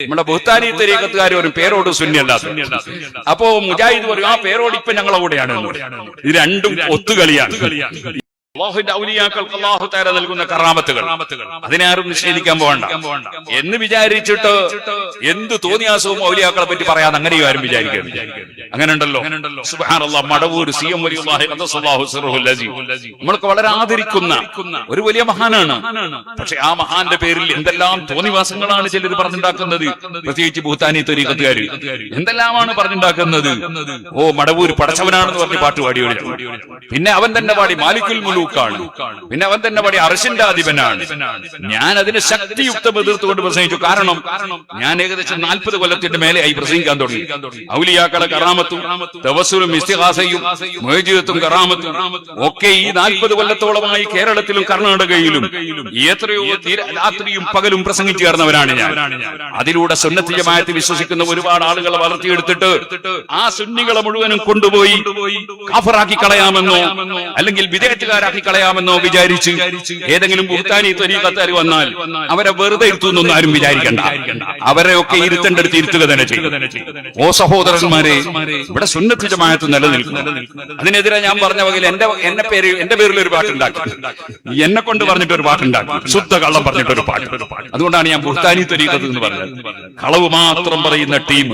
നമ്മുടെ ബഹുത്താനി തരീക്കത്തുകാർ ഒരു പേരോട് ശൂന്യല്ലാത്ത അപ്പോ മുജാഹിദ് പറയും ആ പേരോട് ഇപ്പൊ ഞങ്ങളെ കൂടെയാണ് ഇത് രണ്ടും ഒത്തുകളിയാണ്. അള്ളാഹുവിന്റെ ഔലിയാക്കൾക്ക് അള്ളാഹു തേര നൽകുന്ന കറാമത്തുകൾ. അതിനെ ആരും നിഷേധിക്കാൻ പോകണ്ട. എന്ന് വിചാരിച്ചിട്ട് എന്ത് തോന്നിയാസവും ഔലിയാക്കളെ പറ്റി പറയാൻ അങ്ങനെയും ആരും വിചാരിക്കരുത്. അങ്ങനെ ഉണ്ടല്ലോ സുബ്ഹാനല്ലാഹ് മടവൂർ സി എം. നമ്മൾക്ക് വളരെ ആദരിക്കുന്ന ഒരു വലിയ മഹാനാണ്. പക്ഷെ ആ മഹാന്റെ പേരിൽ എന്തെല്ലാം തോന്നിവാസങ്ങളാണ് ചിലർ പറഞ്ഞുണ്ടാക്കുന്നത്? പ്രത്യേകിച്ച് ഭൂത്താനി തൊരീക്കത്തുകാർ എന്തെല്ലാമാണ് പറഞ്ഞുണ്ടാക്കുന്നത്? ഓ മടവൂർ പടച്ചവനാണെന്ന് പറഞ്ഞ് പാട്ട് പാടി പിന്നെ അവൻ തന്നെ പാടി മാലിക്കുൽ മുലൂക്കാണ്. പിന്നെ അവൻ തന്നെ പടി അർശന്റെ അധിപനാണ്. ഞാൻ അതിന് ശക്തിയുക്തം എതിർത്തുകൊണ്ട് പ്രസംഗിച്ചു. കാരണം ഞാൻ ഏകദേശം നാൽപ്പത് കൊല്ലത്തിന്റെ മേലെ ആയി പ്രസംഗിക്കാൻ തുടങ്ങി. ഔലിയാക്കളെ കറാമത്തും തവസുലും ഇസ്തിഹാസയും മൊയ്ജീദത്തും കറാമത്തും ഒക്കെ ഈ നാൽപ്പത് കൊല്ലത്തോളമായി കേരളത്തിലും കർണാടകയിലും എത്രയോ രാത്രിയും പകലും പ്രസംഗിച്ചു കയറുന്നവരാണ് ഞാൻ. അതിലൂടെ സുന്നത്തി വിശ്വസിക്കുന്ന ഒരുപാട് ആളുകളെ വളർത്തിയെടുത്തിട്ട് ആ സുന്നികളെ മുഴുവനും കൊണ്ടുപോയി കാഫറാക്കി കളയാമെന്നോ അല്ലെങ്കിൽ വിദേഹത്തുകാരാക്കി കളയാമെന്നോ വിചാരിച്ച് ഏതെങ്കിലും ബുഹ്താനി ത്വരീഖത്താർ വന്നാൽ അവരെ വെറുതെ ഇരുത്തുന്നൊന്നും ആരും വിചാരിക്കണ്ട. അവരെ ഒക്കെ ഇരുത്തേണ്ടടുത്ത് ഇരുത്തുക തന്നെ ചെയ്യും. ഓ സഹോദരന്മാരെ ഇവിടെ സുന്നത്ത് ജമാഅത്ത് നിലനിൽക്കുന്നു. അതിനെതിരെ ഞാൻ പറഞ്ഞ വകയിൽ എന്റെ എന്റെ പേര് എന്റെ പേരിൽ ഒരു പാട്ടുണ്ടാക്കി എന്നെ കൊണ്ട് പറഞ്ഞിട്ട് ഒരു പാട്ടുണ്ടാക്കി ശുദ്ധ കള്ളം പറഞ്ഞിട്ട് ഒരു പാട്ട്. അതുകൊണ്ടാണ് ഞാൻ ബുഹ്താനി ത്വരീഖത്ത് എന്ന് പറഞ്ഞത്. കളവ് മാത്രം പറയുന്ന ടീം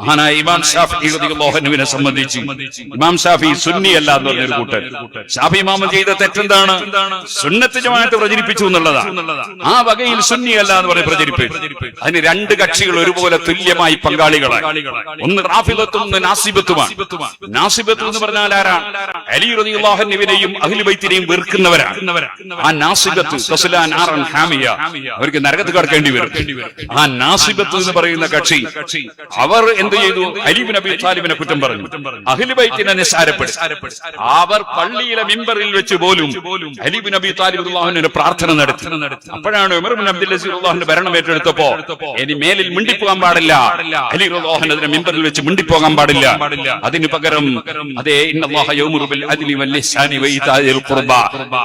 മഹാനായ ഇമാം ഷാഫി മോഹനുവിനെ സംബന്ധിച്ച്. ഇമാം ഷാഫി സുന്നി അല്ല എന്ന് പറഞ്ഞൊരു കൂട്ടർ. ഷാഫി ഇമാമൻ ചെയ്ത തെറ്റെന്താണ്? സുന്നത്ത് ജമാഅത്ത് പ്രചരിപ്പിച്ചു എന്നുള്ളതാണ്. ആ വകയിൽ സുന്നി അല്ല എന്ന് പറഞ്ഞ് പ്രചരിപ്പിച്ചു. അതിന് രണ്ട് കക്ഷികൾ ഒരുപോലെ തുല്യമായി പങ്കാളികളായി. ഒന്ന് റാഫിദത്തും ഒന്ന് നാസിബത്തുമാണ്. നാസിബത്ത് എന്ന് പറഞ്ഞാൽ ആരാണ്? അലി റളിയല്ലാഹുവിനെയും അഹ്ലുബൈത്തിനെയും വെറുക്കുന്നവരാണ്. ആ നാസിബത്ത് തസ്ലാൻ ആറൻ ഹാമിയ അവർക്ക് നരകത്ത് കടക്കേണ്ടി വരും. ആ നാസിബത്ത് എന്ന് പറയുന്ന കക്ഷി അവർ എന്ത് ചെയ്തു? അലീബ് നബി താലിബിനെ കുറ്റം പറഞ്ഞു. അഹ്ലുബൈത്തിനെ നിസ്സാരപ്പെടും അവർ പള്ളിയിലെ മിമ്പറിൽ വെച്ച്. പോലും താലിബ് പ്രാർത്ഥന നടത്തി. അപ്പോഴാണ് ഉമർ ബിൻ അബ്ദുൽ അസീർ അള്ളാഹുന്റെ ഭരണം ഏറ്റെടുത്തപ്പോ ഇനി മേലിൽ മിണ്ടിപ്പോകാൻ പാടില്ല. അലി അള്ളാഹുൻ അതിനെ മിമ്പറിൽ വെച്ച് മിണ്ടിപ്പോകാൻ പാടില്ല. അതിന് പകരം അതേ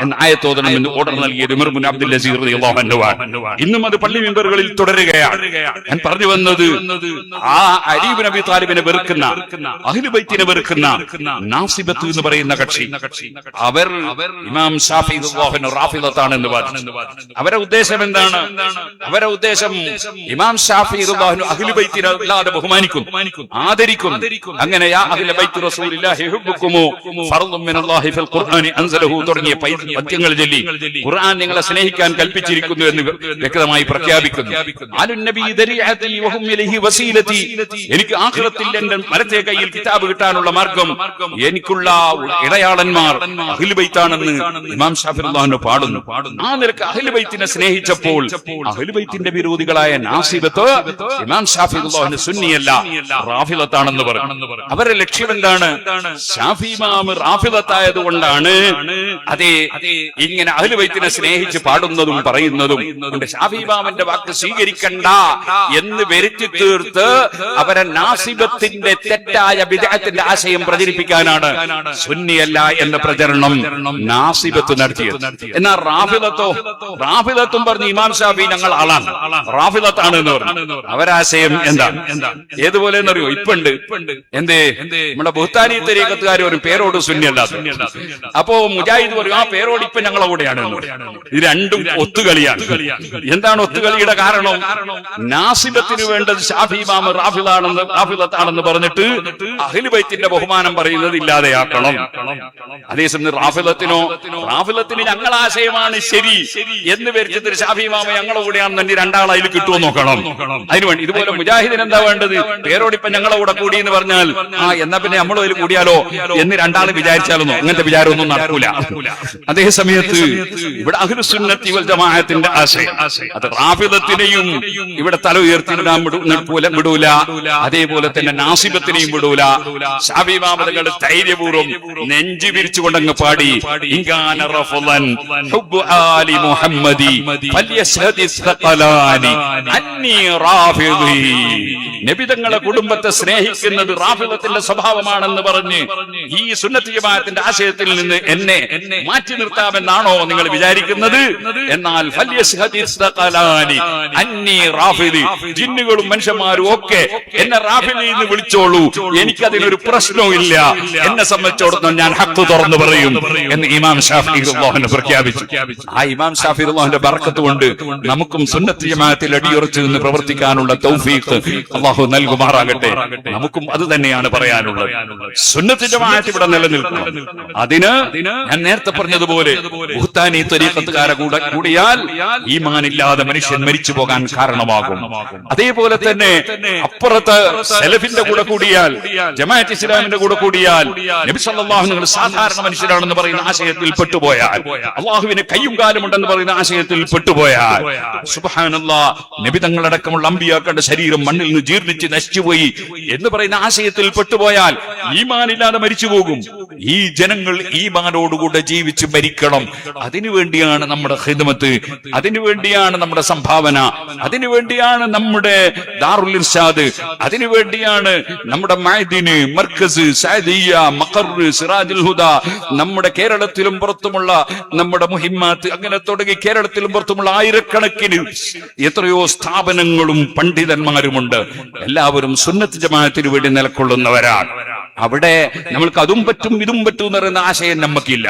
എന്ന ആയത്തോദനം എന്ന് ഓർഡർ നൽകിയത് ഉമർ ബിൻ അബ്ദുൽ അസീർ റളിയല്ലാഹു അൻഹുവാണ് ഇന്നും അത് പള്ളി മിമ്പറുകളിൽ തുടരുകയാണ്. ഞാൻ പറഞ്ഞു വന്നത് ആ അലീബ് നബി താലിബിനെ വെറുക്കുന്ന അഹ്ലുബൈത്തിനെ വെറുക്കുന്ന നാസിബത്ത് എന്ന് പറയുന്ന കക്ഷി. അവർ ഇമാം ഷാഫി റാഫിദത്താണ് എന്ന് പറഞ്ഞു അവരെ ഉദ്ദേശം എന്താണ്? അവരെ ഉദ്ദേശം ഇമാം ഷാഫി അല്ലാതെ ബഹുമാനിക്കും. ആദരിക്കും. അങ്ങനെ തുടങ്ങിയ പദ്യങ്ങൾ ചൊല്ലി. ഖുർആൻ നിങ്ങളെ സ്നേഹിക്കാൻ കൽപ്പിച്ചിരിക്കുന്നു എന്ന് വ്യക്തമായി പ്രഖ്യാപിക്കുന്നു. എനിക്ക് ആഖിറത്തിൽ എന്റെ മരത്തെ കയ്യിൽ കിതാബ് കിട്ടാനുള്ള മാർഗം എനിക്കുള്ള ഇടയാളന്മാർ അഹ്ലുബൈത്താണെന്ന് ഇമാം ഷാഫിറുല്ലാഹു പാടുന്നു. ആ നിലയ്ക്ക് അഹ്ലുബൈത്തിനെ സ്നേഹിച്ചപ്പോൾ അഹ്ലുബൈത്തിന്റെ വിരോധികളായ നാസിബത്ത് ഇമാം ഷാഫിറുല്ലാഹിന് സുന്നിയല്ല റാഫിലത്താണെന്ന് പറഞ്ഞു അവരുടെ ലക്ഷ്യം എന്താണ്? ഷാഫി ഇമാം റാഫിലത്തായത് കൊണ്ടാണ് അതെ ഇങ്ങനെ അഹ്ലുബൈത്തിനെ സ്നേഹിച്ച് പാടുന്നതും പറയുന്നതും ഷാഫി ഇമാമിന്റെ വാക്ക് സ്വീകരിക്കണ്ട എന്ന് വരുത്തി തീർത്ത് അവരെ നാസിബത്തിന്റെ തെറ്റായ വിദേഹത്തിന്റെ ആശയം പ്രചരിപ്പിക്കാനാണ് സുന്നിയല്ല എന്ന പ്രചരണം. നാസിബത്ത് നടത്തിയത്. എന്നാൽ റാഫിലത്തോ റാഫിലത്തും പറഞ്ഞു ഇമാം ഷാഫി ഞങ്ങൾ ആളാണ് റാഫിലത്താണ് എന്ന് പറഞ്ഞു അവരാശയം എന്താ? ഏതുപോലെ എന്നറിയോ ഇപ്പുണ്ട്. എന്തേ? നമ്മുടെ ബുഹ്താനി തരീക്കത്തുകാർ ഒരു പേരോട് സുന്നിയല്ലാത്ത. അപ്പോ മുജാഹിദ് പറയും ആ പേരോട് ഇപ്പൊ എന്ന്. പറയും. ഇത് രണ്ടും ഒത്തുകളിയാണ്. എന്താണ് ഒത്തുകളിയുടെ കാരണം? നാസിബത്തിന് വേണ്ടത് ഷാഫി ഇമാം റാഫിദാണെന്ന് റാഫിദത്താണെന്ന് പറഞ്ഞിട്ട് അഖിലുബൈത്തിന്റെ ബഹുമാനം പറയുന്നത് ഇല്ലാതെയാക്കണം. അതേസമയം റാഫിദത്തിനോ റാഫിലത്തിന് ഞങ്ങൾ ആശയമാണ് ശരി എന്ന് വരുത്തിട്ട് ഷാഫി മാമ ഞങ്ങളെ തന്നെ രണ്ടാൾ അതിൽ കിട്ടുമോ നോക്കണം. അതിനുവേണ്ടി ഇതുപോലെ മുജാഹിദിന് എന്താ വേണ്ടത്? പേരോട് ഇപ്പൊ ഞങ്ങളെ കൂടെ കൂടി എന്ന് പറഞ്ഞാൽ ആ എന്നാ പിന്നെ നമ്മളും അതിൽ കൂടിയാലോ എന്ന് രണ്ടാൾ വിചാരിച്ചാലൊന്നും അങ്ങനത്തെ വിചാരമൊന്നും നടക്കൂല. അതേ സമയത്ത് ഇവിടെ അഹ്ലുസുന്നത്തി വൽ ജമാഅത്തിന്റെ ആശയം. അത് റാഫിദത്തിനെയും ഇവിടെ തല ഉയർത്തി വിടൂല. അതേപോലെ തന്നെ നാസിബത്തിനെയും വിടൂല. ഷാഫി ഷാബിമാമതകൾ ധൈര്യപൂർവം നെഞ്ചു വിരിച്ചുകൊണ്ടങ്ങ് പാടി. നബിതങ്ങളെ കുടുംബത്തെ സ്നേഹിക്കുന്നത് റാഫിദത്തിന്റെ സ്വഭാവമാണെന്ന് പറഞ്ഞ് ഈ സുന്നത്തി ജമാഅത്തിന്റെ ആശയത്തിൽ നിന്ന് എന്നെ മാറ്റി നിർത്താമെന്നാണോ നിങ്ങൾ വിചാരിക്കുന്നത്? എന്നാൽ ജിന്നുകളും മനുഷ്യന്മാരും ഒക്കെ എന്നെ റാഫിലിൽ നിന്ന് വിളിച്ചോളൂ. എനിക്കതിനൊരു പ്രശ്നവും ഇല്ല. എന്നെ സംബന്ധിച്ചിടത്തോളം ഞാൻ ഹക്ക് തുറന്നു പറയും എന്ന് ഇമാം ഷാഫി പ്രഖ്യാപിച്ചു. ആ ഇമാം ഷാഫി അള്ളാഹുന്റെ ബർക്കത്ത് കൊണ്ട് നമുക്കും സുന്നത്ത് ജമാഅത്തിൽ അടിയുറച്ചു നിന്ന് പ്രവർത്തിക്കാനുള്ള തൗഫീഖ് അള്ളാഹു നൽകുമാറാകട്ടെ. നമുക്കും അത് തന്നെയാണ് പറയാനുള്ളത്. സുന്നത്ത് ജമാഅത്ത് ഇവിടെ നിലനിൽക്കണം. അതിന് ഞാൻ നേരത്തെ പറഞ്ഞതുപോലെ ബുഹ്താനി ത്വരീഖത്തുകാരെ കൂടെ കൂടിയാൽ ഈമാനില്ലാതെ മനുഷ്യൻ മരിച്ചു പോകാൻ കാരണമാകും. അതേപോലെ തന്നെ അപ്പുറത്ത് സെലഫിന്റെ കൂടെ കൂടിയാൽ ജമാഅത്ത് ഇസ്ലാമിന്റെ കൂടെ കൂടിയാൽ നബി സല്ലല്ലാഹു നിങ്ങൾ സാധാരണ മനുഷ്യരാണെന്ന് പറയുന്ന ആശയത്തിൽ പെട്ടുപോയാൽ അള്ളാഹുവിന് കയ്യും കാലും ഉണ്ടെന്ന് പറയുന്ന ആശയത്തിൽ പെട്ടുപോയാൽ സുബ്ഹാനല്ലാ നബി തങ്ങളടക്കമുള്ള അമ്പിയാക്കളുടെ ശരീരം മണ്ണിൽ നിന്ന് ജീർണിച്ച് നശിച്ചുപോയി എന്ന് പറയുന്ന ആശയത്തിൽ പെട്ടുപോയാൽ ഈമാനില്ലാതെ മരിച്ചു പോകും. ഈ ജനങ്ങൾ ഈമാനോടുകൂടെ ജീവിച്ച് മരിക്കണം. അതിനുവേണ്ടിയാണ് നമ്മുടെ ഹിദമത്ത് അതിനുവേണ്ടിയാണ് നമ്മുടെ സംഭാവന. അതിനുവേണ്ടിയാണ് നമ്മുടെ ദാറുൽ ഇർഷാദ് അതിനുവേണ്ടിയാണ് നമ്മുടെ മൈദിന് മർക്കസ് സാദിയ മഖർ സിറാജുൽ ഹുദ. നമ്മുടെ കേരളത്തിലും പുറത്തുമുള്ള നമ്മുടെ മുഹിമാത്ത് അങ്ങനെ തുടങ്ങി കേരളത്തിലും പുറത്തുമുള്ള ആയിരക്കണക്കിന് എത്രയോ സ്ഥാപനങ്ങളും പണ്ഡിതന്മാരുമുണ്ട്. എല്ലാവരും സുന്നത്ത് ജമാഅത്തിന് വേണ്ടി നിലകൊള്ളുന്നവരാണ് അവിടെ നമ്മൾക്ക് അതും പറ്റും ഇതും പറ്റും എന്ന് പറയുന്ന ആശയം നമുക്കില്ല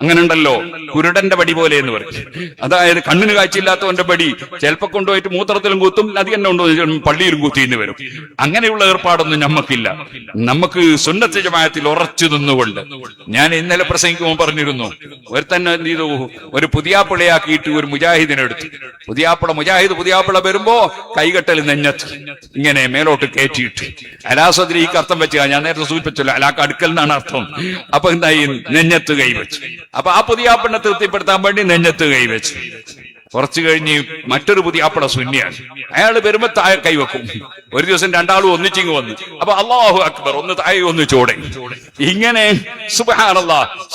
അങ്ങനെ ഉണ്ടല്ലോ കുരുടന്റെ പടി പോലെ എന്ന് പറയും. അതായത് കണ്ണിന് കാഴ്ചയില്ലാത്തവന്റെ പടി ചിലപ്പോ കൊണ്ടുപോയിട്ട് മൂത്രത്തിലും കുത്തും അധികം കൊണ്ടുപോയി പള്ളിയിലും കുത്തിന്ന് വരും. അങ്ങനെയുള്ള ഏർപ്പാടൊന്നും നമ്മക്കില്ല. നമുക്ക് സുന്നത്ത് ജമാഅത്തിൽ ഉറച്ചു നിന്നുകൊണ്ട് ഞാൻ ഇന്നലെ പ്രസംഗിക്കുമ്പോൾ പറഞ്ഞിരുന്നു ഒരു തന്നെ എന്ത് ചെയ്തു? ഒരു പുതിയാപ്പിളയാക്കിയിട്ട് ഒരു മുജാഹിദിനെടുത്തു. പുതിയാപ്പിള മുജാഹിദ് പുതിയാപ്പിള വരുമ്പോ കൈകെട്ടൽ നെഞ്ഞത്ത് ഇങ്ങനെ മേലോട്ട് കയറ്റിയിട്ട്. അലാസത്തിൽ ഈ അർത്ഥം വെച്ചാ ഞാൻ നേരത്തെ സൂചിപ്പിച്ചല്ലോ അലാക്ക് അടുക്കൽ എന്നാണ് അർത്ഥം. അപ്പൊ എന്തായി നെഞ്ഞത്ത് കൈവച്ചു അപ്പൊ ആ പുതിയാപ്പിളിനെ തൃപ്തിപ്പെടുത്താൻ വേണ്ടി നെഞ്ഞത്ത് കൈവച്ചു കുറച്ചു കഴിഞ്ഞ് മറ്റൊരു പുതിയ അപ്പട സുന്യാണ് അയാൾ വരുമ്പോ താഴെ കൈവെക്കും ഒരു ദിവസം രണ്ടാളും ഒന്നിച്ചിങ് വന്നു. അപ്പൊ അള്ളാഹു അക്ബർ ഒന്ന് താഴെ ഒന്ന് ചൂടെ. ഇങ്ങനെ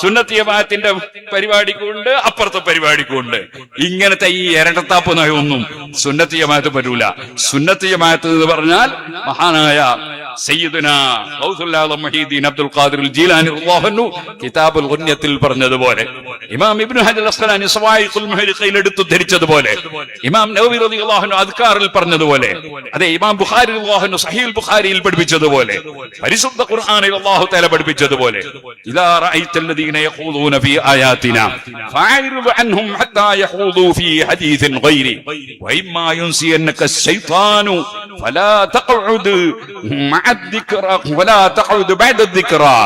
സുന്നത്തിയമാത്തിന്റെ പരിപാടിക്കുണ്ട് അപ്പുറത്തെ പരിപാടിക്കുണ്ട്. ഇങ്ങനത്തെ ഈ ഇരട്ടത്താപ്പ് നയമൊന്നും സുന്നത്തിയമാത്ത് പറ്റൂല. സുന്നത്തിയമാത്ത് എന്ന് പറഞ്ഞാൽ മഹാനായ അബ്ദുൽ ഖാദിർ ജീലാനി കിതാബുൽ ഗുന്യത്തിൽ പറഞ്ഞതുപോലെ. ഇമാം ഇബ്നു ഹജൽ അസ്ഖലാനി സവായിഖുൽ മുഹരിഖയിൽ എടുത്തു ധരിച്ചതുപോലെ. ഇമാം നവവി റളിയല്ലാഹു അദ്കാറിൽ പറഞ്ഞതുപോലെ. അതെ ഇമാം ബുഖാരി റളിയല്ലാഹു സഹീഹുൽ ബുഖാരിയിൽ പഠിപ്പിച്ചതുപോലെ. പരിശുദ്ധ ഖുർആനിൽ അല്ലാഹു തആല പഠിപ്പിച്ചതുപോലെ. ഇദാ റഅയ്തല്ലദീന യഖൂദൂന ഫീ ആയാതിനാ ഫഅരിദ് അൻഹും ഹത്താ യഖൂദൂ ഫീ ഹദീസിൻ ഗൈരി. വഇമ്മാ യുൻസിയന്നക ശൈത്താനു ഫലാ തഖ്ഉദ് മഅ مع الذكرى ولا تقعد بعد الذكرى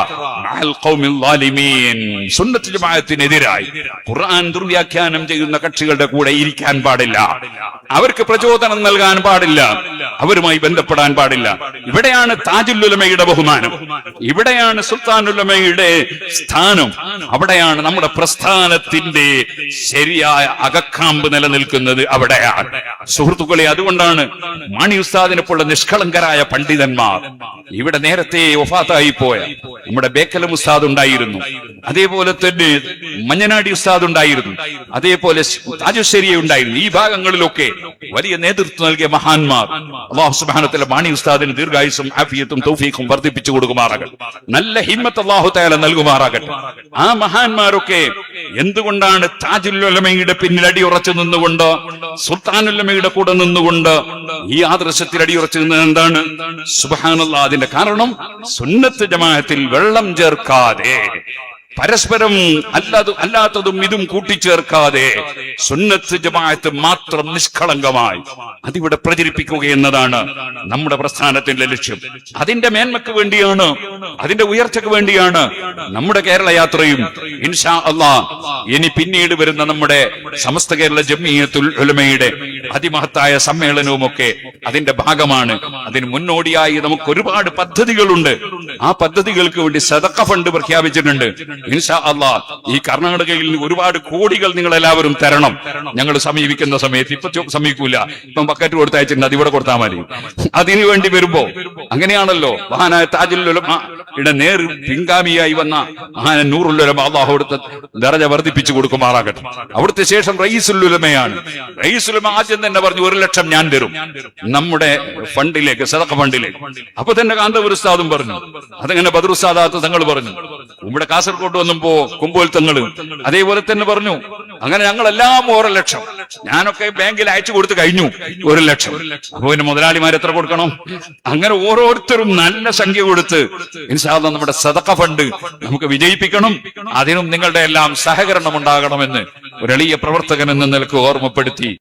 مع القوم الظالمين സുന്നത്ത് ജമാഅത്തിനെതിരായി ഖുർആൻ ദുർവ്യാഖ്യാനം ചെയ്യുന്ന കക്ഷികളുടെ കൂടെ ഇരിക്കാൻ പാടില്ല അവർക്ക് പ്രചോദനം നൽകാൻ പാടില്ല അവരുമായി ബന്ധപ്പെടാൻ പാടില്ല. ഇവിടെയാണ് താജുല്ലുലമയുടെ ബഹുമാനം. ഇവിടെയാണ് സുൽത്താനുലമയുടെ സ്ഥാനം. അവിടെയാണ് നമ്മുടെ പ്രസ്ഥാനത്തിന്റെ ശരിയായ അകക്കാമ്പ് നിലനിൽക്കുന്നത് അവിടെയാണ്. സുഹൃത്തുക്കളെ അതുകൊണ്ടാണ് മാണി ഉസ്താദിനെ പോലുള്ള നിഷ്കളങ്കരായ പണ്ഡിതന്മാർ ഇവിടെ നേരത്തെ ഒഫാത്തായി പോയ നമ്മുടെ ബേക്കലം ഉസ്താദ് ഉണ്ടായിരുന്നു അതേപോലെ തന്നെ മഞ്ഞനാടി ഉസ്താദ് ഉണ്ടായിരുന്നു. അതേപോലെ രാജശ്ശേരി ഉണ്ടായിരുന്നു. ഈ ഭാഗങ്ങളിലൊക്കെ വലിയ നേതൃത്വം നൽകിയ മഹാന്മാർ. അള്ളാഹു സുബാനത്തിലെ മാണി ഉസ്താദിന് ദീർഘായുസും ആഫിയത്തും തൗഫീഖും വർദ്ധിപ്പിച്ചു കൊടുക്കുമാറാകട്ടെ. നല്ല ഹിമ്മത്ത് അള്ളാഹു തയാല നൽകുമാറാകട്ടെ. ആ മഹാന്മാരൊക്കെ എന്തുകൊണ്ടാണ് താജുല്ലുലമയുടെ പിന്നിൽ അടിയുറച്ചു നിന്നുകൊണ്ട് സുൽത്താനുല്ലമയുടെ കൂടെ നിന്നുകൊണ്ട് ഈ ആദർശത്തിൽ അടിയുറച്ചു നിന്നത് എന്താണ്? സുബാനുള്ള അതിന്റെ കാരണം സുന്നത്ത് ജമാഅത്തിൽ വെള്ളം ചേർക്കാതെ പരസ്പരം അല്ലാതെ അല്ലാത്തതും ഇതും കൂട്ടിച്ചേർക്കാതെ സുന്നത്ത് ജമാഅത്ത് മാത്രം നിഷ്കളങ്കമായി അതിവിടെ പ്രചരിപ്പിക്കുക എന്നതാണ് നമ്മുടെ പ്രസ്ഥാനത്തിന്റെ ലക്ഷ്യം. അതിന്റെ മേന്മക്ക് വേണ്ടിയാണ് അതിന്റെ ഉയർച്ചയ്ക്ക് വേണ്ടിയാണ് നമ്മുടെ കേരള യാത്രയും. ഇൻഷാ അള്ളാ ഇനി പിന്നീട് വരുന്ന നമ്മുടെ സമസ്ത കേരള ജമീയത്തുൽ ഉലമയുടെ അതിമഹത്തായ സമ്മേളനവും ഒക്കെ അതിന്റെ ഭാഗമാണ്. അതിന് മുന്നോടിയായി നമുക്ക് ഒരുപാട് പദ്ധതികളുണ്ട്. ആ പദ്ധതികൾക്ക് വേണ്ടി സദക്ക ഫണ്ട് പ്രഖ്യാപിച്ചിട്ടുണ്ട്. ഇൻഷാ അള്ളാ ഈ കർണാടകയിൽ ഒരുപാട് കോടികൾ നിങ്ങൾ എല്ലാവരും തരണം. ഞങ്ങൾ സമീപിക്കുന്ന സമയത്ത് ഇപ്പൊ സമീപിക്കൂല. ഇപ്പം ബക്കറ്റ് കൊടുത്തയച്ചിട്ടുണ്ട് അതിവിടെ കൊടുത്താൽ മതി. അതിനുവേണ്ടി വരുമ്പോ അങ്ങനെയാണല്ലോ. മഹാനായ താജുൽ ഇട നേർ പിൻഗാമിയായി വന്ന മഹാന നൂറുൽ ഉലമ അള്ളാഹു അവിടുത്തെ ദറജ വർദ്ധിപ്പിച്ചു കൊടുക്കുമാറാകട്ടെ അവിടുത്തെ ശേഷം റയീസുൽ ഉലമയാണ്. റയീസുൽ ആദ്യം തന്നെ പറഞ്ഞു ഒരു ലക്ഷം ഞാൻ തരും. നമ്മുടെ ഫണ്ടിലേക്ക് സദക്ക ഫണ്ടിലേക്ക്. അപ്പൊ തന്നെ കാന്തപുരസ്താദും പറഞ്ഞു അതങ്ങനെ ബദർ ഉസ്താദാത്ത് തങ്ങൾ പറഞ്ഞു? ഇവിടെ കാസർഗോഡ് വന്നപ്പോ കുമ്പോൽ തങ്ങൾ അതേപോലെ തന്നെ പറഞ്ഞു. അങ്ങനെ ഞങ്ങൾ എല്ലാം ഓരോ ലക്ഷം. ഞാനൊക്കെ ബാങ്കിൽ അയച്ചു കൊടുത്ത് കഴിഞ്ഞു. ഒരു ലക്ഷം. അപ്പൊ പിന്നെ മുതലാളിമാർ എത്ര കൊടുക്കണം? അങ്ങനെ ഓരോരുത്തരും നല്ല സംഖ്യ കൊടുത്ത് ഇൻഷാല്ല നമ്മുടെ സദക്ക ഫണ്ട് നമുക്ക് വിജയിപ്പിക്കണം. അതിനും നിങ്ങളുടെ എല്ലാം സഹകരണം ഉണ്ടാകണമെന്ന് ഒരു എളിയ പ്രവർത്തകൻ എന്ന നിലയ്ക്ക് ഓർമ്മപ്പെടുത്തി.